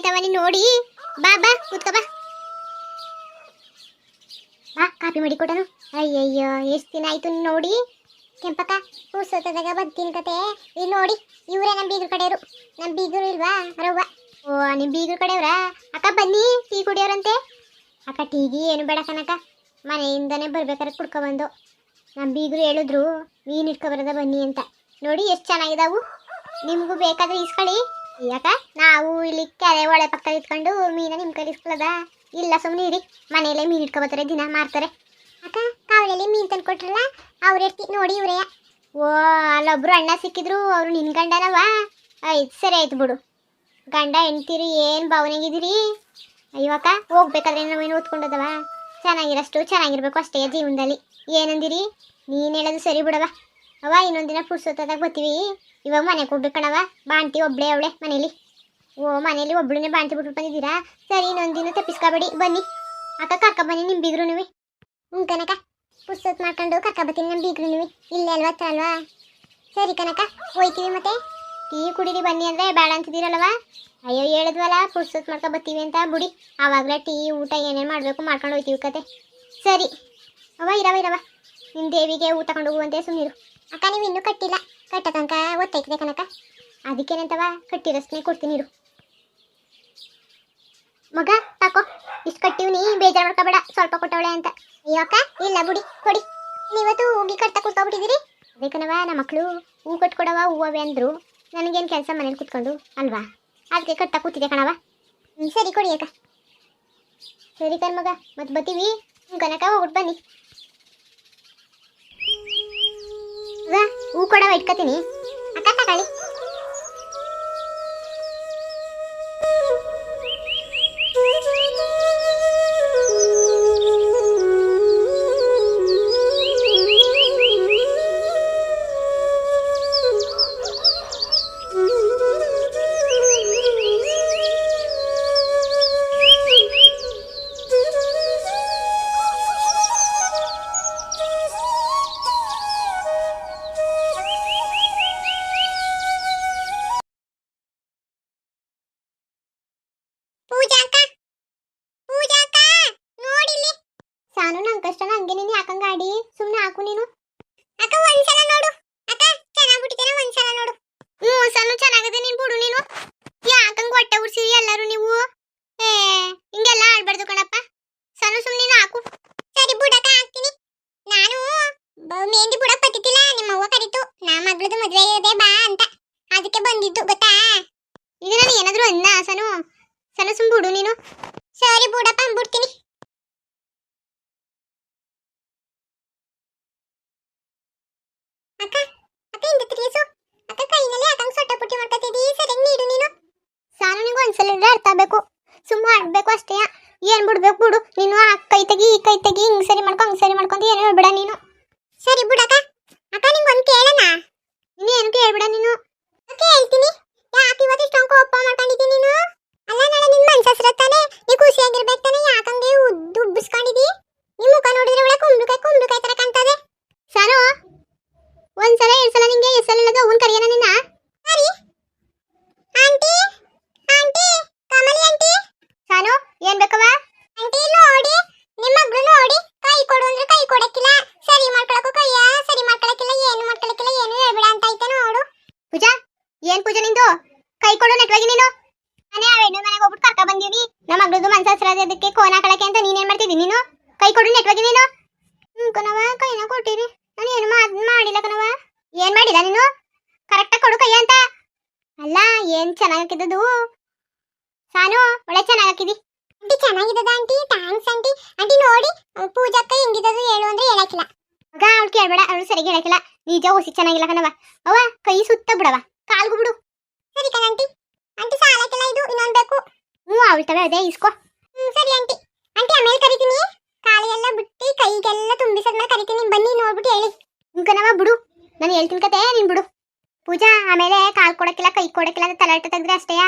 ನೀನ್ ನೋಡಿ. ಬಾ ಬಾ, ಕೂತ್ಕೋ, ಬಾ. ಬಾ ಕಾಪಿ ಮಾಡಿ ಕೊಡನು. ಅಯ್ಯಯ್ಯೋ, ಎಷ್ಟು ದಿನ ಆಯ್ತು ನೋಡಿ. ಕೆಂಪಕ್ಕ ಪುಸ್ತಕದಾಗ ಬರ್ತೀನಿ ಕತೆ. ಇಲ್ಲಿ ನೋಡಿ, ಇವರೇ ನಮ್ಮ ಬೀಗರ ಕಡೆಯವರು. ನಮ್ಮ ಬೀಗರು ಇಲ್ವಾ ರವ್ವ ಓ ನಿಮ್ಮ ಬೀಗರ ಕಡೆಯವ್ರಾ? ಅಕ್ಕ, ಬನ್ನಿ, ಟೀ ಕುಡಿಯೋರಂತೆ. ಅಕ್ಕ, ಟೀಗಿ ಏನು ಬೇಡ ಕನಕ ಮನೆಯಿಂದನೇ ಬರ್ಬೇಕಾದ್ರೆ ಕುಡ್ಕೊಬಂದು. ನಮ್ಮ ಬೀಗರು ಹೇಳಿದ್ರು, ಮೀನು ಇಟ್ಕೊಬರದ ಬನ್ನಿ ಅಂತ. ನೋಡಿ, ಎಷ್ಟು ಚೆನ್ನಾಗಿದಾವು. ನಿಮಗೂ ಬೇಕಾದ್ರೆ ಇಸ್ಕೊಳ್ಳಿ ಯಾಕ? ನಾವು ಇಲ್ಲಿ ಕೆರೆ ಒಳೆ ಪಕ್ಕ ಇಟ್ಕೊಂಡು ಮೀನ ನಿಮ್ಮ ಕೈ ಇಸ್ಕೊಳ್ಳೋದ? ಇಲ್ಲ ಸುಮ್ಮನೆ ಇರಿ. ಮನೆಯಲ್ಲೇ ಮೀನು ಇಟ್ಕೊಬತ್ತಾರೆ ದಿನ ಮಾರ್ತಾರೆ. ಅಕ್ಕ ಕಾವಲಲ್ಲಿ ಮೀನು ತಂದು ಕೊಟ್ರಲ್ಲ ಅವ್ರೆಡ್ತಿ ನೋಡಿ ಇವರೇ. ಓ, ಅಲ್ಲೊಬ್ರು ಅಣ್ಣ ಸಿಕ್ಕಿದ್ರು, ಅವ್ರು ನಿನ್ ಗಂಡನವ? ಆಯ್ತು, ಸರಿ ಆಯ್ತು ಬಿಡು. ಗಂಡ ಹೆಣ್ತೀರಿ ಏನು ಭಾವನೆಗಿದ್ದೀರಿ ಅಯ್ಯಕ್ಕ ಹೋಗ್ಬೇಕಾದ್ರೆ ನಾವೇನು ಓದ್ಕೊಂಡದವ ಚೆನ್ನಾಗಿರಷ್ಟು ಚೆನ್ನಾಗಿರ್ಬೇಕು ಅಷ್ಟೇ ಜೀವನದಲ್ಲಿ. ಏನಂದಿರಿ? ನೀನು ಹೇಳೋದು ಸರಿ ಬಿಡವ ಅವ ಇನ್ನೊಂದಿನ ಪುರ್ಸೊತ್ತದಾಗ ಬರ್ತೀವಿ. ಇವಾಗ ಮನೆಗೆ ಕಣವ ಬಾಂತಿ ಒಬ್ಳೆ ಅವಳೆ ಮನೇಲಿ. ಓ, ಮನೇಲಿ ಒಬ್ಳನ್ನೇ ಬಾಂತಿ ಬಿಟ್ಟು ಬಂದಿದ್ದೀರಾ? ಸರಿ ಇನ್ನೊಂದಿನ ತಪ್ಪಿಸ್ಕೊಬೇಡಿ. ಬನ್ನಿ. ಅಕ್ಕ ಕರ್ಕ ಬನ್ನಿ ನಿಮ್ಮ ಬೀಗ್ರು ನೀವು. ಹ್ಞೂ ಕನಕ ಪುಸ್ತಕ ಮಾಡ್ಕೊಂಡು ಕರ್ಕ ಬರ್ತೀನಿ ನಮ್ಮ ಬೀಗ್ರು ನೀವು. ಇಲ್ಲೇ ಅಲ್ವಾ ಹತ್ರ ಸರಿ ಕನಕ ಹೋಯ್ತೀವಿ ಮತ್ತೆ. ಟೀ ಕುಡೀರಿ, ಬನ್ನಿ ಅಂದರೆ ಬೇಡ ಅಂತಿದ್ದೀರಲ್ವ ಅಯ್ಯೋ, ಹೇಳಿದ್ವಲ್ಲ ಪುಸ್ತಕ ಮಾಡ್ಕೊ ಬರ್ತೀವಿ ಅಂತ. ಬಿಡಿ, ಆವಾಗಲೇ ಟೀ, ಊಟ ಏನೇನು ಮಾಡಬೇಕು ಮಾಡ್ಕೊಂಡು ಹೋಯ್ತೀವಿ ಕತೆ. ಸರಿ. ಅವ ಇರವ ಇರವ ನಿಮ್ಮ ದೇವಿಗೆ ಊಟ ತಗೊಂಡು ಹೋಗುವಂತೆ ಸುಮ್ಮನಿರು ಅಕ್ಕ, ನೀವು ಇನ್ನೂ ಕಟ್ಟಿಲ್ಲ. ಕಟ್ಟತನಕ ಒತ್ತೈತಿದೆ ಕನಕ ಅದಕ್ಕೇನಂತವ? ಕಟ್ಟಿರಸ್ನೆ ಕೊಡ್ತೀನಿ ಇರು ಮಗ, ತಾಕೋ, ಇಷ್ಟು ಕಟ್ಟಿವ್ನಿ ಬೇಜಾರು ಮಾಡ್ಕೋಬೇಡ, ಸ್ವಲ್ಪ ಕೊಟ್ಟವಳೆ ಅಂತ. ಅಯ್ಯೋ ಅಕ್ಕ, ಇಲ್ಲ ಬಿಡಿ, ಕೊಡಿ. ನೀವತ್ತು ಹೋಗಿ ಕಟ್ತಾ ಕೂತ್ಕೊಬಿಟ್ಟಿದ್ದೀರಿ? ಅದಕ್ಕನವ ನಮ್ಮ ಮಕ್ಕಳು ಹೂ ಕಟ್ಕೊಡವ, ಹೂವವೆ ಅಂದರು. ನನಗೇನು ಕೆಲಸ ಮನೇಲಿ ಕೂತ್ಕೊಂಡು, ಅಲ್ವಾ? ಅದಕ್ಕೆ ಕಟ್ಟ ಕೂತಿದೆ ಕಣವ ಸರಿ ಕೊಡಿ ಅಕ್ಕ. ಸರಿ ಕಣ್ ಮಗ, ಮತ್ತೆ ಬತ್ತೀವಿ. ಕನಕ ಹೋಗ್ಬಿಟ್ಟು ಬನ್ನಿ. ಹೂ ಕೂಡ ಇಟ್ಕೋತೀನಿ. ಅಕ್ಕ ತಗೊಳ್ಳಿ. ಪೂಜಾಕ ಪೂಜಾಕ ನೋಡಿಲ್ಲಿ. ಸಾನು ನನ್ ಕಷ್ಟ ಹಂಗೆ ನೀನು ಯಾಕಂಗ ಆಡಿ? ಸುಮ್ಮನೆ ಹಾಕು ನೀನು. ಅಕ್ಕ ಒಂದ್ಸಲ ನೋಡು. ಅಕ್ಕ ಚೆನ್ನಾಗ್ಬಿಟ್ಟಿದ್ದೇನೆ ಒಂದ್ಸಲ ನೋಡು. ಹ್ಞೂ ಸಾನು ಚೆನ್ನಾಗಿದೆ, ನೀನ್ ಬಿಡು ನೀನು. ಯಾಕಂಗ ಹೊಟ್ಟೆ ಉರ್ಸಿರಿ ಎಲ್ಲರೂ ನೀವು? ಏ, ಹಿಂಗೆಲ್ಲ ಆಡ್ಬಾರ್ದು ಕಣಪ್ಪ. ಸಾನು ಸುಮ್ಮನೆ ನೀನು ಹಾಕು. ಸರಿ ಬುಡಕ ಹಾಕ್ತೀನಿ. ನಾನು ಮೆಹಂದಿ ಬುಡಕ್ ಬತ್ತಿತ್ತಿಲ್ಲ ನಿಮ್ಮ ಅವ್ವ ಕರೀತು. ನಾ ಮಗಳದು ಮದ್ವೆ ಇದೆ ಬಾ ಅಂತ. ಅದಕ್ಕೆ ಬಂದಿದ್ದು, ಗೊತ್ತಾ? ಈಗ ನಾನು ಏನಾದ್ರು ಅನ್ನ ಸನು ಸಣ್ಣ ಸುಮ್ ಬಿಡು ನೀನು. ಸರಿ ಬಿಡಪ್ಪ ಅಂದ್ಬಿಡ್ತೀನಿ ಅಕ್ಕ ಅಕ್ಕ ಇಂದ ತಿರ್ಗಿಸು? ಅಕ್ಕ ಕೈನಲ್ಲಿ ಸೊಟ್ಟ ಪುಟ್ಟಿ ಮಾಡ್ಕೊತಿದ್ದೀ. ಸರಿಯಾಗಿ ನೀಡು ನೀನು? ಸಾನು ನಿಂಗೆ ಒಂದ್ಸಲ ಅರ್ಥ ಆಗ್ಬೇಕು. ಸುಮ್ಮ ಆಡ್ಬೇಕು ಅಷ್ಟೇ. ಏನ್ ಬಿಡ್ಬೇಕು ಬಿಡು. ನೀನು ಆ ಕೈ ತೆಗಿ ಈ ಕೈ ತೆಗಿ ಹಿಂಗ್ ಸರಿ ಮಾಡ್ಕೊ ಹಂಗ್ ಸರಿ ಮಾಡ್ಕೊಂತ ಏನು ಹೇಳ್ಬಿಡ ನೀನು. ಸರಿ ಬಿಡಕ್ಕ ಅಕ್ಕ. ನಿಂಗೆ ಒಂದು ಕೇಳಣ? ನೀನು ಏನು ಕೇಳ್ಬಿಡ ನೀನು. ಕೇಳ್ತೀನಿ ಯಾಕೆ ಇವತ್ತು ಇಷ್ಟೊಂದು ಕೋಪ ಮಾಡ್ಕೊಂಡಿದ್ದೀನಿ ನೀನು ಅಲ್ಲ ನಾಳೆ ನಿನ್ ಮನ್ಸಸ್ರ ತಾನೆ ನೀ ಖುಷಿಯಾಗಿರ್ಬೇಕು ತಾನೆ ಯಾಕಂಗೆ ಉದ್ದು ಉಬ್ಬಿಸ್ಕೊಂಡಿದಿ ನಿಮ್ ಮುಖ ನೋಡಿದ್ರೆ ಒಳ್ಳೆ ಕುಂಬ್ಳಕಾಯಿ ಕುಂಬ್ಳಕಾಯಿ ತರ ಕಾಣ್ತದೆ ಸಾನು ಒಂದ್ಸಲ ಎರಡ್ ಸಲ ನಿಂಗೆ ಎಷ್ಟ್ ಸಲ ಹೇಳೋದು ಅವ್ನ್ ಕರಿಯನ ನಿನ್ನ ಸರಿ ಆಂಟಿ ಆಂಟಿ ಕಮಲಿ ಆಂಟಿ ಸಾನು ಏನ್ ಬೇಕವ ಆಂಟಿ ನೋಡಿ ನಿಮ್ಮ ಮಗಳು ನೋಡಿ ಕೈ ಕೊಡು ಅಂದ್ರೆ ಕೈ ಕೊಡಕ್ಕಿಲ್ಲ ಸರಿ ಮಾಡ್ಕೊಳಕ್ಕೂ ಕೈಯ ಸರಿ ಮಾಡ್ಕೊಳಕ್ಕಿಲ್ಲ ಏನು ಮಾಡ್ಕೊಳಕ್ಕಿಲ್ಲ ಏನು ಹೇಳ್ಬೇಡ ಅಂತ ಐತೆ ನೋಡು ಪೂಜಾ ಏನ್ ಪೂಜೆ ನಿಂದು? ಕೈ ಕೊಡು ನೆಟ್ವಾಗಿ ನೀನು. ನಾನೇ ಆ ಹೆಣ್ಣು ಮನೆಗೆ ಹೋಗ್ಬಿಟ್ಟು ಕರ್ಕ ಬಂದೀವಿ ನಮ್ಮ ಮಗಳದು ಮನ್ಸ ಅದಕ್ಕೆ ಕೋನ ಹಾಕಳಕ್ಕೆ ಅಂತ ನೀನೇನ್ ಮಾಡ್ತಿದ್ದಿ ನೀನು? ಕೈ ಕೊಡು ನೆಟ್ವಾಗಿ ನೀನು. ಹ್ಞೂ ಕಣವ ಕೈನ ಕೊಟ್ಟಿರಿ. ನಾನು ಏನು ಮಾಡ್ ಮಾಡಿಲ್ಲ ಕಣವ ಏನ್ ಮಾಡಿಲ್ಲ ನೀನು? ಕರೆಕ್ಟಾಗಿ ಕೊಡು ಕೈ ಅಂತ. ಅಲ್ಲ ಏನ್ ಚೆನ್ನಾಗಿದ್ದದು ಸಾನು ಒಳ್ಳೆ ಚೆನ್ನಾಗಿದಿ ಆಂಟಿ ಚೆನ್ನಾಗಿದ್ದದ ಆಂಟಿ? Thanks aunty. ಆಂಟಿ ನೋಡಿ ಪೂಜಾಕ್ಕ ಹೆಂಗಿದ್ದದು ಹೇಳು ಅಂದ್ರೆ ಹೇಳಕ್ಕಿಲ್ಲ. ಮಗ ಅವಳು ಕೇಳ್ಬೇಡ ಅವಳು ಸರಿಗೆ ಹೇಳಕ್ಕಿಲ್ಲ. ನಿಜ ಓಸಿ ಚೆನ್ನಾಗಿಲ್ಲ ಕಣವ ಅವ ಕೈ ಸುತ್ತ ಬಿಡವ ಕಾಲ್ಗೂ ಬಿಡು. ಸರಿ ಕಣ ಆಂಟಿ. ಆಂಟಿ ಸಾಲಕ್ಕೆಲ್ಲ ಇದು ಇನ್ನೊಂದು ಬೇಕು. ಹ್ಞೂ ಅವಳು ತವೆ ಅದೇ ಇಸ್ಕೋ. ಹ್ಞೂ, ಸರಿ ಆಂಟಿ. ಆಂಟಿ, ಆಮೇಲೆ ಕರಿತೀನಿ. ಕಾಲಿಗೆಲ್ಲ ಬಿಟ್ಟು ಕೈಗೆಲ್ಲ ತುಂಬಿಸದ್ಮೇಲೆ ಕರಿತೀನಿ. ಬನ್ನಿ, ನೋಡ್ಬಿಟ್ಟು ಹೇಳಿ. ಹಿಂಗನವ ಬಿಡು. ನಾನು ಹೇಳ್ತೀನಿ ಕತೆ, ನೀನು ಬಿಡು. ಪೂಜಾ, ಆಮೇಲೆ ಕಾಲು ಕೊಡಕ್ಕಿಲ್ಲ, ಕೈ ಕೊಡಕ್ಕಿಲ್ಲ, ಅಂತ ತಲಾಟ ತೆಗೆದ್ರೆ ಅಷ್ಟೇಯಾ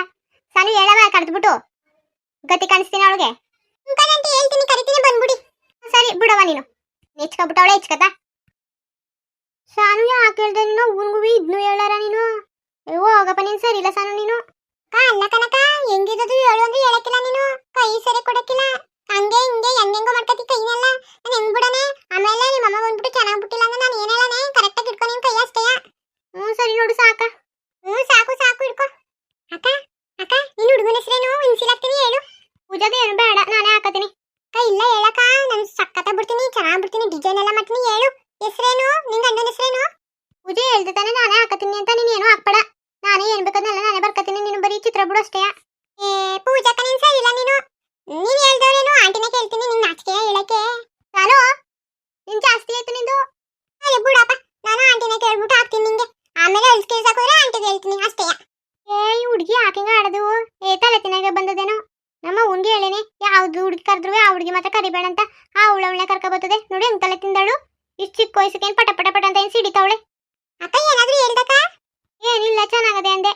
ಸಾನು ಹೇಳವ ಕರೆದ್ಬಿಟ್ಟು ಗತಿ ಕಾಣಿಸ್ತೀನಿ ಅವಳಿಗೆ. ಅಂಟಿ ಹೇಳ್ತೀನಿ, ಕರಿತೀನಿ, ಬಂದ್ಬಿಡಿ. ಸರಿ ಬಿಡವ ನೀನು. ನೆಚ್ಕೊಬಿಟ್ಟವಳೆ ಹೆಚ್ಕತ. ಶಾನು ಯಾಕೆ ಹೇಳ್ದೆ ನೀನು ಹೇಳಾರ ನೀನು ಸರಿ ಇಲ್ಲ ಸಾನು ನೀನು? ಅಕ್ಕ ಅಲ್ಲ ಕನಕ ಹೆಂಗಿರೋದು ಹೇಳು ಅಂದ್ರೆ ಹೇಳಕ್ಕಿಲ್ಲ ನೀನು. ಕೈ ಸರಿ ಕೊಡಕ್ಕಿಲ್ಲ. ಹಂಗೆ ಹಿಂಗೆ ಹೆಂಗೆಂಗೋ ಮಾಡ್ಕತಿ ಕೈನೆಲ್ಲ. ನಾನು ಹೆಂಗ್ ಬಿಡನೆ? ಆಮೇಲೆ ನಿಮ್ಮ ಅಮ್ಮ ಬಂದ್ಬಿಟ್ಟು ಚೆನ್ನಾಗಿ ಬಿಟ್ಟಿಲ್ಲ ಅಂದ್ರೆ ನಾನು ಏನೇಳನೆ ಕರೆಕ್ಟ್ ಆಗಿ ಇಟ್ಕೊ ನಿನ್ ಕೈ ಅಷ್ಟೇಯ ಹ್ಞೂ ಸರಿ ನೋಡು ಸಾಕ. ಹ್ಞೂ ಸಾಕು ಸಾಕು ಇಟ್ಕೊ. ಅಕ್ಕ ಅಕ್ಕ ನಿನ್ ಹುಡುಗನ ಹೆಸರೇನು? ಇನ್ಸಿಲಾಗ್ತೀನಿ ಹೇಳು. ಪೂಜಾದ ಏನು ಬೇಡ ನಾನೇ ಹಾಕತೀನಿ. ಅಕ್ಕ ಇಲ್ಲ ಹೇಳಕ್ಕ. ನಾನು ಸಕ್ಕತ್ತ ಬಿಡ್ತೀನಿ ಚೆನ್ನಾಗಿ ಬಿಡ್ತೀನಿ ಡಿಸೈನ್ ಎಲ್ಲ ಮಾಡ್ತೀನಿ ಹೇಳು. ಹೆಸರೇನು? ನಿನ್ ಗಂಡನ ಹೆಸರೇನು? ಪೂಜೆ ಹೇಳ್ದೆ ತಾನೆ ನಾನೇ ಹಾಕತೀನಿ ಅಂತ ನೀನೇನು ಹಾಕ್ಬೇಡ. ಏನ್ ಬೇಕಂದೆಲ್ಲ ನಾನೇ ಬರ್ಕತೀನಿ ನೀನು ಬರೀ ಚಿತ್ರ ಬಿಡು ಅಷ್ಟೇ. ಏ ಪೂಜಾಕ ನೀನ್ ಸರಿ ಇಲ್ಲ ನೀನು? ನೀನ್ ಹೇಳ್ದವ್ರೇನು? ಆಂಟಿನ ಕೇಳ್ತೀನಿ ನಿಂಗ್ ನಾಚಿಕೆ ಹೇಳಕ್ಕೆ. ನಾನು? ನಿನ್ ಜಾಸ್ತಿ ಆಯ್ತು ನಿಂದು? ಅರೆ ಬಿಡಪ್ಪ, ನಾನು ಆಂಟಿನ ಕೇಳ್ಬಿಟ್ಟು ಹಾಕ್ತೀನಿ ನಿಂಗೆ. ಆಮೇಲೆ ಅಳ್ಸ್ ಕೇಳ್ಸಕ್ ಹೋದ್ರೆ ಆಂಟಿಗೆ ಹೇಳ್ತೀನಿ ಅಷ್ಟೇ. ಏ, ಈ ಹುಡುಗಿ ಹಾಕಿಂಗ ಆಡದು? ಏ, ತಲೆ ತಿನ್ನಾಗೆ ಬಂದದೇನೋ? ನಮ್ಮ ಹುಂಗಿ ಹೇಳೇನೆ, ಯಾವ್ದು ಹುಡುಗಿ ಕರೆದ್ರು ಆ ಹುಡುಗಿ ಮಾತ್ರ ಕರಿಬೇಡ ಅಂತ ಆ ಅವಳವಳನ್ನ ಕರ್ಕ ಬರ್ತದೆ ನೋಡಿ ಹೆಂಗ್ ತಲೆ ತಿಂದಾಳು. ಇಷ್ಟು ಚಿಕ್ಕ ವಯಸ್ಸಿಗೆ ಪಟ ಪಟ ಪಟ ಅಂತ ಏನು ಸಿಡಿತಾವಳೆ ಅಕ್ಕ ಏನಾದ್ರೂ ಹೇಳ್ದಕ್ಕ ಏನಿಲ್ಲ ಚೆನ್ನಾಗದೆ ಅಂದೆ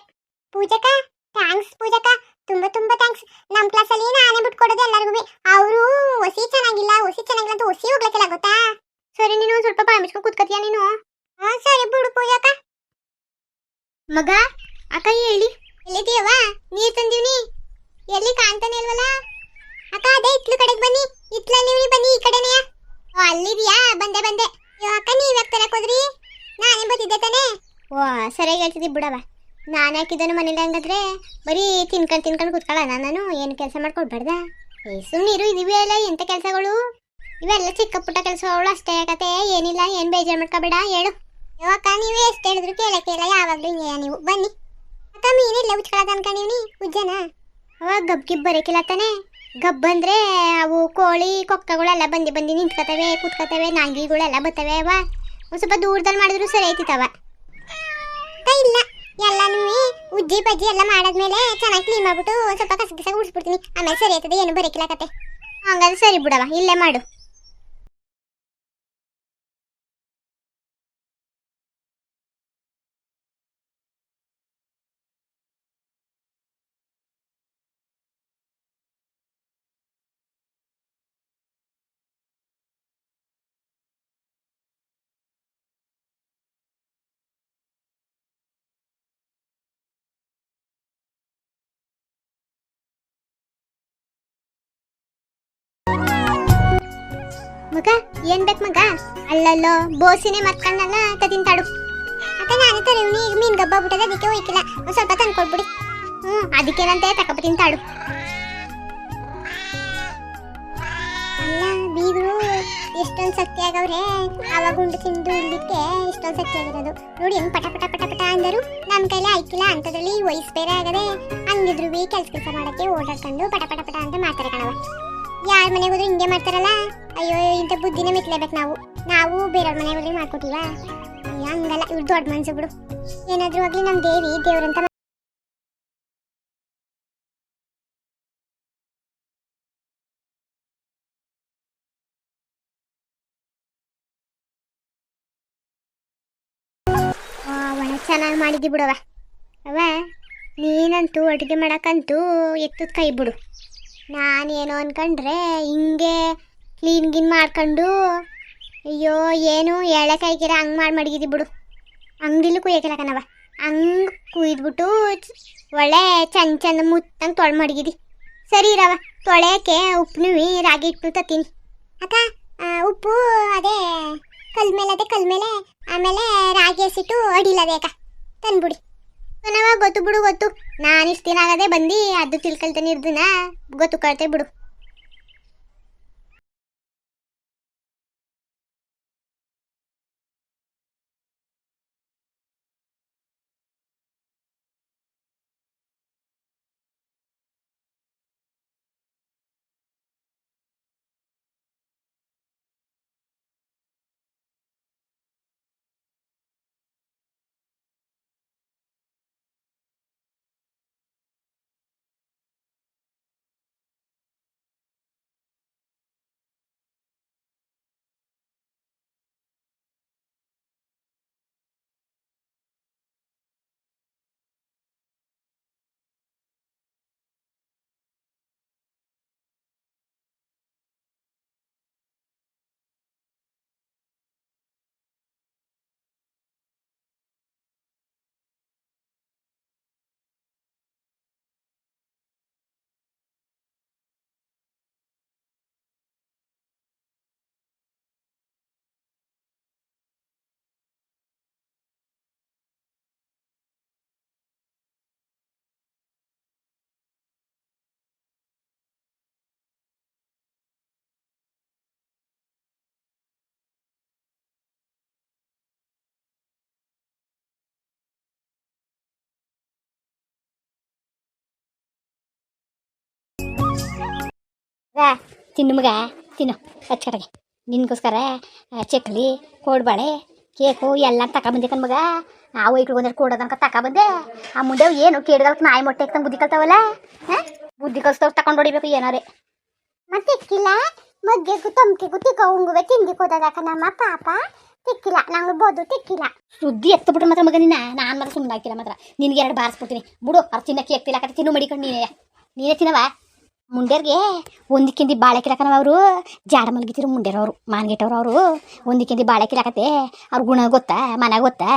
ಪೂಜಕ ಥ್ಯಾಂಕ್ಸ್ ಪೂಜಕ ತುಂಬಾ ತುಂಬಾ ಥ್ಯಾಂಕ್ಸ್ ನಮ್ ಕ್ಲಾಸ್ ಅಲ್ಲಿ ನಾನೇ ಬಿಟ್ಕೊಡೋದು ಎಲ್ಲರಿಗೂ ಅವರು ಹೊಸಿ ಚೆನ್ನಾಗಿಲ್ಲ ಹೊಸಿ ಚೆನ್ನಾಗಿಲ್ಲ ಅಂತ ಹೊಸಿ ಹೋಗ್ಲಕ್ಕಿಲ್ಲ ಗೊತ್ತಾ ಸರಿ ನೀನು ಒಂದ್ ಸ್ವಲ್ಪ ಬಾಯ್ ನೀನು? ಹಾ, ಸರಿ, ಬಿಡು ಪೂಜಾಕ ಮಗ, ಅಕ್ಕ ಹೇಳಿ. ಎಲ್ಲಿದೀಯವ್ವ ನೀರ್ ತಂದೀವ್ನಿ ಎಲ್ಲಿ ಕಾಣ್ತಾನೆ ಇಲ್ವಲ್ಲ? ಅಕ್ಕ, ಅದೇ ಇತ್ಲು ಕಡೆಗೆ ಬನ್ನಿ. ಇತ್ಲಲ್ಲಿ ಬನ್ನಿ, ಈ ಕಡೆನೇ ಓ, ಅಲ್ಲಿದ್ಯಾ? ಬಂದೆ ಬಂದೆ. ಅಯ್ಯೋ, ಅಕ್ಕ, ನೀವ್ ಯಾಕೆ ತರಕ್ ಹೋದ್ರಿ? ನಾನೇ ಬಂದಿದ್ದೆ ತಾನೇ? ಓ, ಸರಿಯಾಗಿ ಹೇಳ್ತಿದ್ದಿ ಬಿಡವ ನಾನು ಹಾಕಿದ್ದಾನು ಮನೇಲಿ ಹಂಗಾದ್ರೆ ಬರೀ ತಿನ್ಕೊಂಡು ತಿನ್ಕೊಂಡು ಕೂತ್ಕೊಳ್ಳೋಣ ನಾನು? ಏನು ಕೆಲಸ ಮಾಡ್ಕೊಡ್ಬಾರ್ದ ಏ ಸುಮ್ಮನಿರು ಇದೀವಿ ಅಲ್ಲ ಎಂಥ ಕೆಲಸಗಳು? ಇವೆಲ್ಲ ಚಿಕ್ಕ ಪುಟ್ಟ ಕೆಲಸಗಳು ಅಷ್ಟೇ ಆಗತ್ತೆ ಏನಿಲ್ಲ, ಏನು ಬೇಜಾರು ಮಾಡ್ಕೋಬೇಡ, ಹೇಳು. ಯಾವಕ್ಕ ನೀವು ಎಷ್ಟು ಹೇಳಿದ್ರು ಕೇಳಕ್ಕೆ ಇಲ್ಲ ಯಾವಾಗಲೂ ಹಿಂಗೆಯ ನೀವು. ಬನ್ನಿ. ಅಕ್ಕ ಮೀನಿಲ್ಲ ಉಚ್ಕೊಳ್ಳೋದು ಅನ್ಕೊಂಡಿವ್ನಿ ಉಜ್ಜನ? ಅವಾಗ ಗಬ್ ಗಿಬ್ ಬರೋಕಿಲ್ಲ ತಾನೆ. ಗಬ್ ಅಂದರೆ ಅವು ಕೋಳಿ, ಕೊಕ್ಕಗಳೆಲ್ಲ ಬಂದು ಬಂದು ನಿಂತ್ಕೊತವೆ, ಕೂತ್ಕೋತವೆ ನಾಂಗಿಗಳೆಲ್ಲ ಬರ್ತವೆ ಅವ ಒಂದು ಸ್ವಲ್ಪ ದೂರದಲ್ಲಿ ಮಾಡಿದ್ರು ಸರಿ ಆಯ್ತಿತ್ತವ. ಇಲ್ಲ. ಎಲ್ಲಾನು ಉಜ್ಜಿ, ಬಜ್ಜಿ ಎಲ್ಲ ಮಾಡಾದ್ಮೇಲೆ ಚೆನ್ನಾಗಿ ಕ್ಲೀನ್ ಮಾಡ್ಬಿಟ್ಟು ಸ್ವಲ್ಪ ಕಸ ಕಸ ಉಳಿಸ್ಬಿಡ್ತೀನಿ ಆಮೇಲೆ ಸರಿ ಆಯ್ತದೆ, ಏನು ಬರೋಕಿಲ್ಲ ಕತೆ. ಹಂಗಾದ್ರೆ ಸರಿ ಬಿಡವ ಇಲ್ಲೇ ಮಾಡು. ಮಗ, ಏನ್ ಬೇಕು ಮಗ? ಅಲ್ಲಲ್ಲೋ, ಬೋಸಿನೇ ಮತ್ಕಣ್ಣಲ್ಲ ತದಿಂತಾಡು ಅಕ್ಕ ನಾನು ತರವ್ನಿ ಈಗ ಮೀನ್ ಗಬ್ಬ ಬಿಟ್ಟದ, ಅದಕ್ಕೆ ಹೋಯ್ಕಿಲ್ಲ. ಒಂದ್ ಸ್ವಲ್ಪ ತಂದ್ಕೊಡ್ಬಿಡಿ. ಹ್ಞೂ ಅದಕ್ಕೇನಂತೆ ತಕೊಬತ್ತೀನಿ ತಾಡು. ಅಲ್ಲ, ಬೀಗರು, ಎಷ್ಟೊಂದು ಶಕ್ತಿ ಆಗವ್ರೆ ಆವಾಗ ಉಂಡು ತಿಂದು ಉಳ್ಳಿಕ್ಕೆ ಇಷ್ಟೊಂದು ಶಕ್ತಿ ಆಗಿರೋದು ನೋಡಿ, ಹೆಂಗ್ ಪಟ ಪಟ ಪಟ ಪಟ ಅಂದರು. ನಮ್ಮ ಕೈಲಿ ಆಯ್ಕಿಲ್ಲ, ಅಂತದ್ರಲ್ಲಿ ವಯಸ್ಸು ಬೇರೆ ಆಗದೆ, ಹಂಗಿದ್ರು ಬಿ ಕೆಲ್ಸ ಕೆಲಸ ಮಾಡಕ್ಕೆ ಓಡಾಡ್ಕೊಂಡು ಪಟ ಪಟ ಪಟ ಅಂತ ಮಾಡ್ತಾರೆ ಕಣವ ಯಾರ ಮನೆಗೆ ಹೋದ್ರೆ ಹಿಂಗೆ ಮಾಡ್ತಾರಲ್ಲ? ಅಯ್ಯೋ ಇಂಥ ಬುದ್ಧಿನೇ ಮೆಟ್ಲೇಬೇಕು ನಾವು. ನಾವು ಬೇರೆಯವ್ರ ಮನೆ ಹೋದ್ರೆ ಅಯ್ಯೋ, ಹಂಗಲ್ಲ ಇವ್ರು ದೊಡ್ಡ ಮನ್ಸು ಬಿಡು. ಏನಾದ್ರೂ ಆಗ್ಲಿ ನಮ್ ದೇವಿ ದೇವ್ರಂತ ಚೆನ್ನಾಗಿ ಮಾಡಿದ್ದಿ ಬಿಡವ ಅವ ನೀನಂತೂ ಅಡುಗೆ ಮಾಡಕ್ಕಂತೂ ಎತ್ತದ ಕೈ ಬಿಡು. ನಾನೇನೋ ಅನ್ಕೊಂಡ್ರೆ ಹಿಂಗೆ ಕ್ಲೀನ್ ಗಿನ್ ಮಾಡ್ಕೊಂಡು, ಅಯ್ಯೋ, ಏನು ಎಳೆ ಕಾಯ್ಕಿರ ಹಂಗೆ ಮಾಡಿ ಮಡಗಿದಿ ಬಿಡು. ಅಂಗಡಿಲೂ ಕುಯ್ಯಕಿಲ್ಲ ಕಣವ ಹಂಗೆ ಕುಯ್ದ್ಬಿಟ್ಟು ಒಳ್ಳೆ ಚಂದ ಚಂದ ಮುತ್ತಂಗೆ ತೊಳೆ ಮಡಗಿದಿ. ಸರಿ ಇರವ ತೊಳೆಯಕ್ಕೆ ಉಪ್ಪು ರಾಗಿ ಇಟ್ಟು ತತ್ತೀನಿ. ಅಕ್ಕ ಉಪ್ಪು ಅದೇ ಕಲ್ಮೇಲೆ ಅದೇ ಕಲ್ಮೇಲೆ, ಆಮೇಲೆ ರಾಗಿ ಹಸಿಟ್ಟು ಅಡಿಲದೆ ಅಕ್ಕ. ತಂದ್ಬಿಡಿ. ನನವ ಗೊತ್ತು ಬಿಡು ಗೊತ್ತು. ನಾನು ಇಷ್ಟು ದಿನ ಆಗದೆ ಬಂದು, ಅದು ತಿಳ್ಕೊಳ್ತೇನೆ ಇರ್ದಿನ ಗೊತ್ತು ಕಳ್ತೆ ಬಿಡು. ಆ, ತಿನ್ನು ಮಗ ತಿನ್ನು ಅಚ್ಚಕಡೆಗೆ. ನಿನ್ಗೋಸ್ಕರ ಚಕ್ಲಿ ಕೋಡ್ಬಾಳೆ ಕೇಕು ಎಲ್ಲ ತಗೊಬಂದೆ ಕಣ್ ಮಗ. ಆ ವೈಕ್ಳಿಗೆ ಒಂದೆರಡು ಕೊಡೋದನ್ಕ ತಗೊಬಂದೆ ಆ ಮುಂದೆ ಏನು ಕೇಳಿದಲ್ಕ ನಾಯಿ ಮೊಟ್ಟೆ ಹಾಕ್ತಂಗೆ ಬುದ್ಧಿ ಕಲ್ತಾವಲ್ಲ? ಹಾಂ? ಬುದ್ಧಿ ಕಲ್ಸ್ತವ್ ತಗೊಂಡು ಹೊಡಿಬೇಕು ಏನಾರೇ. ಮತ್ತೆ ತಿಕ್ಕಿಲ್ಲ ಮಗ್ಗೆಗೂ ತಮ್ಕೆಗೂ ತಿಕ್ಕ ಉಂಗುವೆ ತಿಂಡಿ ಹೋದಾಗ ನಮ್ಮ ಪಾಪ ತಿಕ್ಕಿಲ್ಲ ನಂಗೆ ಬೋದು ತಿಕ್ಕಿಲ್ಲ. ಸುದ್ದಿ ಎತ್ತು ಬಿಟ್ರೆ ಮಾತ್ರ ಮಗ ನಿನ್ನ. ನಾನು ಮಾತ್ರ ಸುಮ್ಮನೆ ಹಾಕಿಲ್ಲ ಮಾತ್ರ. ನಿನಗೆ ಎರಡು ಬಾರಿಸ್ಬಿಡ್ತೀನಿ ಬಿಡು ಅವ್ರು ತಿನ್ನಕ್ಕೆ ಎಕ್ತಿಲ್ಲ ಕತೆ ತಿನ್ನು ಮಡಿಕೊಂಡು ನೀನೇ. ನೀನೇ ತಿನ್ನವ? ಮುಂಡ್ಯರ್ಗೆ ಒಂದಕ್ಕಿಂದಿ ಬಾಳೆ ಕಿರಾಕನವ ಅವರು. ಜಾಡ ಮಲಗಿತಿರು ಮುಂಡ್ಯರವರು ಮಾನ್ಗೆಟ್ಟವ್ರು ಅವರು. ಒಂದಕ್ಕಿಂದಿ ಬಾಳೆ ಕಿರಾಕತೆ ಅವ್ರ ಗುಣ ಗೊತ್ತಾ ಮನ ಗೊತ್ತಾ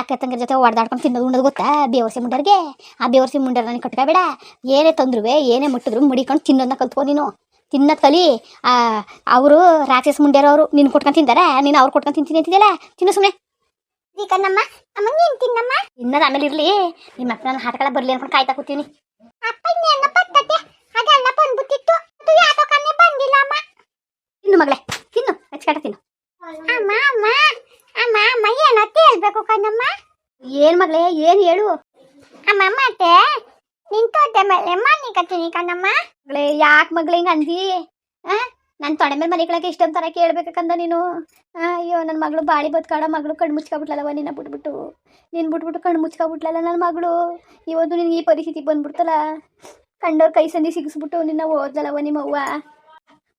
ಅಕ್ಕ ತಂಗರ ಜೊತೆ ಹೊಡೆದಾಡ್ಕೊಂಡು ತಿನ್ನೋದು ಉಣ್ಣೋದು ಗೊತ್ತಾ ಬೇವರ್ಸಿ ಮುಂಡೇರ್ಗೆ? ಆ ಬೇವರ್ಸಿ ಮುಂಡ್ಯರ್ ನನಗೆ ಕಟ್ಕೋಬೇಡ ಏನೇ ತಂದ್ರುವೆ ಏನೇ ಮುಟ್ಟಿದ್ರು ಮಡಿಕೊಂಡು ತಿನ್ನೋದನ್ನ ಕಲ್ತ್ಕೊ ನೀನು. ತಿನ್ನೋದು ಕಲಿ ಅವರು ರಾಕ್ಷಸ ಮುಂಡ್ಯರವರು ನಿನ್ನ ಕೊಟ್ಕೊಂಡು ತಿಂತಾರೆ ನೀನು ಅವ್ರು ಕೊಟ್ಕೊಂಡು ತಿಂತೀನಿ ಅಂತಿದ್ಯಲ್ಲ? ತಿನ್ನು ಸುಮ್ಮನೆ ಕಣ್ಣಮ್ಮ ಅಮ್ಮ ನೀನ್ ತಿನ್ನಮ್ಮ. ಇನ್ನದ ಆಮೇಲೆ ಇರ್ಲಿ. ನಿಮ್ಮ ಅಕ್ಕ ನನ್ನ ಹಾಟಗಳ ಬರ್ಲಿ ಅನ್ಕೊಂಡು ಕಾಯ್ತಾ ಕೂತೀನಿ. ಅಪ್ಪ ಅದು ಯಾಕೋ ಕಣ್ಣೆ ಬಂದಿಲ್ಲ, ಅಮ್ಮ. ತಿನ್ನು ಮಗಳೇ, ತಿನ್ನು ಹಚ್ಕಾಟ ತಿನ್ನು. ಅಮ್ಮ ಅಮ್ಮ ಅಮ್ಮ ಅಮ್ಮ, ಏನೋ ಹೇಳ್ಬೇಕು ಕಣ್ಣಮ್ಮ? ಏನ್ ಮಗಳೇ, ಏನ್ ಹೇಳು? ಅಮ್ಮ ಮತ್ತೆ ನಿನ್ ತೋಟೆ ಮೇಲೆ ಮನೆ ಕತ್ತೀನಿ ಕಣ್ಣಮ್ಮ. ಮಗಳೇ, ಯಾಕೆ ಮಗಳೇ ಹಿಂಗ ಅಂದಿ? ನನ್ನ ತೊಡೆ ಮೇಲೆ ಮನೆ ಕಳಕ್ಕೆ ಇಷ್ಟೊಂದು ಥರ ಕೇಳ್ಬೇಕಂದ ನೀನು. ಅಯ್ಯೋ ನನ್ನ ಮಗಳು ಬಾಳಿ ಬದುಕಾಡ ಮಗಳು ಕಣ್ಣು ಮುಚ್ಕೊಬಿಟ್ಲಲ್ಲವ ನಿನ್ನ ಬಿಟ್ಬಿಟ್ಟು. ನೀನು ಬಿಟ್ಬಿಟ್ಟು ಕಣ್ಣು ಮುಚ್ಕೊಬಿಟ್ಲಲ್ಲ ನನ್ನ ಮಗಳು. ಇವತ್ತು ನಿನ್ಗೆ ಈ ಪರಿಸ್ಥಿತಿ ಬಂದ್ಬಿಡ್ತಲ್ಲ. ಕಂಡೋರ್ ಕೈ ಸಂದಿ ಸಿಗಿಸ್ಬಿಟ್ಟು ನಿನ್ನ ಓದ್ಲಲ್ಲವ ನಿಮ್ಮ ಅವ್ವ.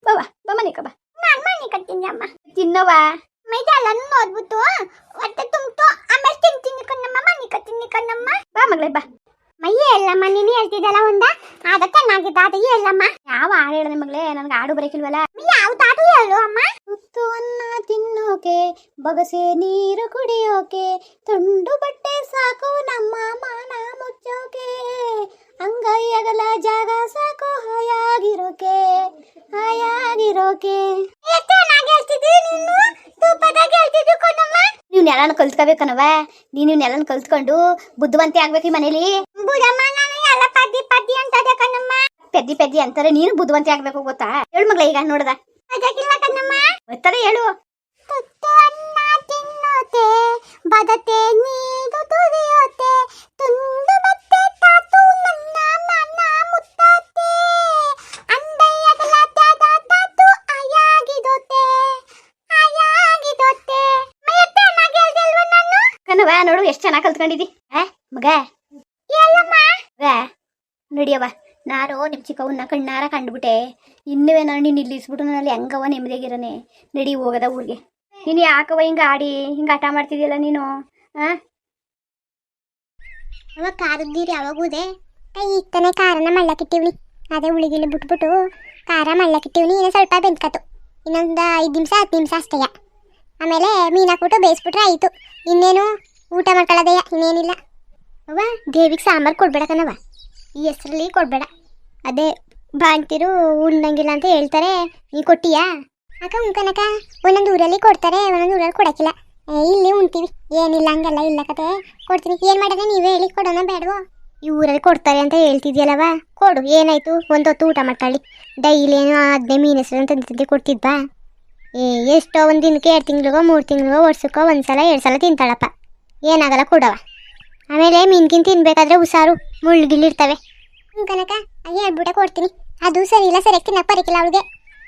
ಬಾ ಬಾ ಮನೆಕ ಬಾ. ನಾನ್ ಮನೆ ಕತ್ತೀನಿ ಅಮ್ಮ. ತಿನ್ನವ ಮೈದೆಲ್ಲನೂ ನೋಡ್ಬಿಟ್ಟು ಹೊಟ್ಟೆ ತುಂಬಿತು ಆಮೇಲೆ ತಿಂತೀನಿ ಕಣ್ಣಮ್ಮ ಮನೆ ಕಟ್ತೀನಿ ಕಣ್ಣಮ್ಮ. ಬಾ ಮಗಳೇ ಬಾ. ಮೈ ಎಲ್ಲಮ್ಮ ನೀನು ಹೇಳ್ತಿದ್ದಲ್ಲ ಒಂದ? ಅದ ಚೆನ್ನಾಗಿದ್ದ ಅದು ಎಲ್ಲಮ್ಮ ಯಾವ ಹಾಡು ಹೇಳಿದೆ ಮಗಳೇ? ನನಗೆ ಹಾಡು ಬರೋಕಿಲ್ವಲ್ಲ? ತಾತ ಹೇಳು ಅಮ್ಮ. ತುತ್ತು ಅನ್ನ ತಿನ್ನೋಕೆ ಬಗಸೆ ನೀರು ಕುಡಿಯೋಕೆ ತುಂಡು ಬಟ್ಟೆ ಸಾಕು ನಮ್ಮ ಮಾನ ಮುಚ್ಚೋಕೆ ಅಂಗೈ ಅಗಲ ಜಾಗ ಸಾಕು ಹಾಯಾಗಿರೋಕೆ ಹಾಯಾಗಿರೋಕೆ. ನೀವು ನೆಲನ ಕಲ್ತ್ಕೋಬೇಕನವ ನೀನು? ನೆಲನ ಕಲ್ತ್ಕೊಂಡು ಬುದ್ಧಿವಂತೆ ಆಗ್ಬೇಕು ಈ ಮನೇಲಿ? ಪೆದ್ದಿ ಪೆದ್ದಿ ಅಂತಾರೆ ನೀನು ಬುದ್ಧಿವಂತೆ ಆಗ್ಬೇಕು ಗೊತ್ತಾ? ಹೇಳು ಮಗಳ ಈಗ ನೋಡ್ದ. ಗೊತ್ತಾರೆ ಹೇಳು. ತುತ್ತು ಅನ್ನ ತಿನ್ನೋತೆ ಬದತೆ ನೀದು ತುರಿಯೋತೆ ತುಂಡು ಮತ್ತೆ ತಾತು ನನ್ನ ಮನ ಮುತ್ತತೆ. ಅಂದಯ್ಯಗಲ ತ್ಯಾಗ ತಾತು ಆಯಾಗಿದೋತೆ ಆಯಾಗಿದೋತೆ ಮತ್ತೆ ಚೆನ್ನಾಗಿ ಹೇಳ್ದಲ್ವ ನಾನು? ಕಣವ ನೋಡು ಎಷ್ಟು ಚೆನ್ನಾಗಿ ಕಲ್ತ್ಕೊಂಡಿದ್ದಿ ಮಗ? ಎಲ್ಲಮ್ಮ? ಮಗ ನಡಿಯವ್ವ. ನಾನು ನಿಮ್ಮ ಚಿಕ್ಕವನ್ನ ಕಣ್ಣಾರ ಕಂಡುಬಿಟ್ಟೆ. ಇನ್ನುವೇ ನಾನು ನೀನು ನಿಲ್ಲಿಸ್ಬಿಟ್ಟು ನನ್ನಲ್ಲಿ ಹೆಂಗವ ನೆಮ್ಮದಿಯಾಗಿರೋನೆ ನಡಿ ಹೋಗದ ಊರಿಗೆ. ನೀನು ಯಾಕವ ಹಿಂಗೆ ಆಡಿ, ಹಿಂಗೆ ಆಟ ಮಾಡ್ತಿದ್ಯಲ್ಲ ನೀನು, ಆ? ಅವ ಖಾರದ್ದೀರಿ ಯಾವಾಗೂದೆ ಕೈ ತಾನೇ ಖಾರನ ಮಳ್ಳಕ್ಕಿಟ್ಟಿವ್ನಿ ಅದೇ ಉಳಿಗಿಲ್ಲಿ ಬಿಟ್ಬಿಟ್ಟು ಖಾರ ಮಳ್ಳಕ್ಕಿಟ್ಟಿವ್ನಿ ಇನ್ನೂ ಸ್ವಲ್ಪ ಬೆಂದ್ಕತ್ತು. ಇನ್ನೊಂದು ಐದು ನಿಮಿಷ, ಹತ್ತು ನಿಮಿಷ ಅಷ್ಟೇಯ. ಆಮೇಲೆ ಮೀನು ಹಾಕ್ಬಿಟ್ಟು ಬೇಯಿಸ್ಬಿಟ್ರೆ ಆಯಿತು. ಇನ್ನೇನು ಊಟ ಮಾಡ್ಕೊಳ್ಳೋದಯ್ಯ ಇನ್ನೇನಿಲ್ಲ. ಅವ ದೇವಿಗೆ ಸಾಂಬಾರು ಕೊಡ್ಬೇಡ ಕಣವ ಈ ಹೆಸ್ರಲ್ಲಿ ಕೊಡ್ಬೇಡ. ಅದೇ ಬಾಣ್ತಿರು ಉಣ್ಣಂಗಿಲ್ಲ ಅಂತ ಹೇಳ್ತಾರೆ. ನೀ ಕೊಟ್ಟಿಯಾ? ಅಕ್ಕ ಉಣ್ಕನಕ ಒಂದೊಂದು ಊರಲ್ಲಿ ಕೊಡ್ತಾರೆ, ಒಂದೊಂದು ಊರಲ್ಲಿ ಕೊಡಕ್ಕಿಲ್ಲ. ಇಲ್ಲಿ ಉಣ್ತೀವಿ. ಏನಿಲ್ಲ, ಹಂಗಲ್ಲ, ಇಲ್ಲ ಕತೆ. ಕೊಡ್ತೀನಿ. ಏನು ಮಾಡೋಣ ನೀವೇ ಹೇಳಿ ಕೊಡೋಣ ಬೇಡವೋ? ಈ ಊರಲ್ಲಿ ಕೊಡ್ತಾರೆ ಅಂತ ಹೇಳ್ತಿದ್ಯಲ್ಲವ? ಕೊಡು, ಏನಾಯ್ತು? ಒಂದು ಹೊತ್ತು ಊಟ ಮಾಡ್ಕೊಳ್ಳಿ. ಡೈಲಿ ಏನು ಹದಿನೈದು ಮೀನು ಹೆಸರು ತಂದು ಕೊಡ್ತಿದ್ವಾ? ಏ, ಎಷ್ಟೋ ಒಂದು ದಿನಕ್ಕೆ ಎರಡು ತಿಂಗಳಿಗೋ, ಮೂರು ತಿಂಗಳಿಗೋ, ವರ್ಷಕ್ಕೋ ಒಂದು ಸಲ, ಎರಡು ಸಲ ತಿಂತಾಳಪ್ಪ. ಏನಾಗಲ್ಲ ಕೊಡವ ಆಮೇಲೆ ಮೀನ್ಗಿನ್ ತಿನ್ಬೇಕಾದ್ರೆ ಹುಷಾರು. ಮುಳ್ಳುಗಿಲ್ಲಿರ್ತವೆ ಕನಕ ಹೇಳ್ಬಿಟ್ಟೆ ಕೊಡ್ತೀನಿ. ಅದು ಸರಿ ಇಲ್ಲ, ಸರಿ ತಿನ್ನಕ್ಕೆ ಬರಕಿಲ್ಲ ಅವಳಿಗೆ.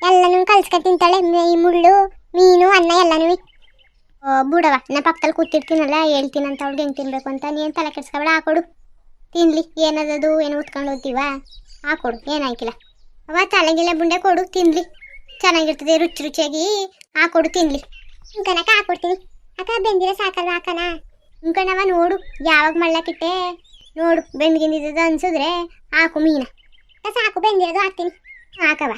ಎಲ್ಲನೂ ಕಲ್ಸ್ಕೊಂಡು ತಿಂತಾಳೆ ಈ ಮುಳ್ಳು, ಮೀನು, ಅನ್ನ ಎಲ್ಲನೂ ಬುಡವ, ನಾ ಪಕ್ಕದಲ್ಲಿ ಕೂತಿರ್ತೀನಲ್ಲ, ಹೇಳ್ತೀನಂತ ಅವ್ಳಿಗೆ ಹೆಂಗೆ ತಿನ್ಬೇಕು ಅಂತ. ನೀನು ತಲೆ ಕೆಡ್ಸ್ಕೊಬೇಡ ಹಾಕೊಡು ತಿನ್ಲಿ, ಏನದದು, ಏನು ಉತ್ಕೊಂಡು ಹೋಗ್ತೀವ? ಹಾಕೊಡು ಏನಾಯ್ಕಿಲ್ಲ ಅವ ತಲೆಗಿಲ್ಲ ಬುಂಡೆ ಕೊಡು, ತಿನ್ಲಿ. ಚೆನ್ನಾಗಿರ್ತದೆ, ರುಚಿ ರುಚಿಯಾಗಿ. ಹಾಕೊಡು ತಿನ್ಲಿ. ಕನಕ ಹಾಕೊಡ್ತೀನಿ ಅಕ್ಕ, ಬೆಂದಿರ ಸಾಕಲ್ವ ಹಾಕನ ಇಂಕಣವ ನೋಡು, ಯಾವಾಗ ಮಳ್ಳಕ್ಕಿಟ್ಟೆ? ನೋಡು ಬೆಂದ್ಗಿಂದಿದ್ದು ಅನ್ಸಿದ್ರೆ ಹಾಕು ಮೀನ. ಸಾಕು ಬೆಂದಿರೋದು ಹಾಕ್ತೀನಿ. ಹಾಕವ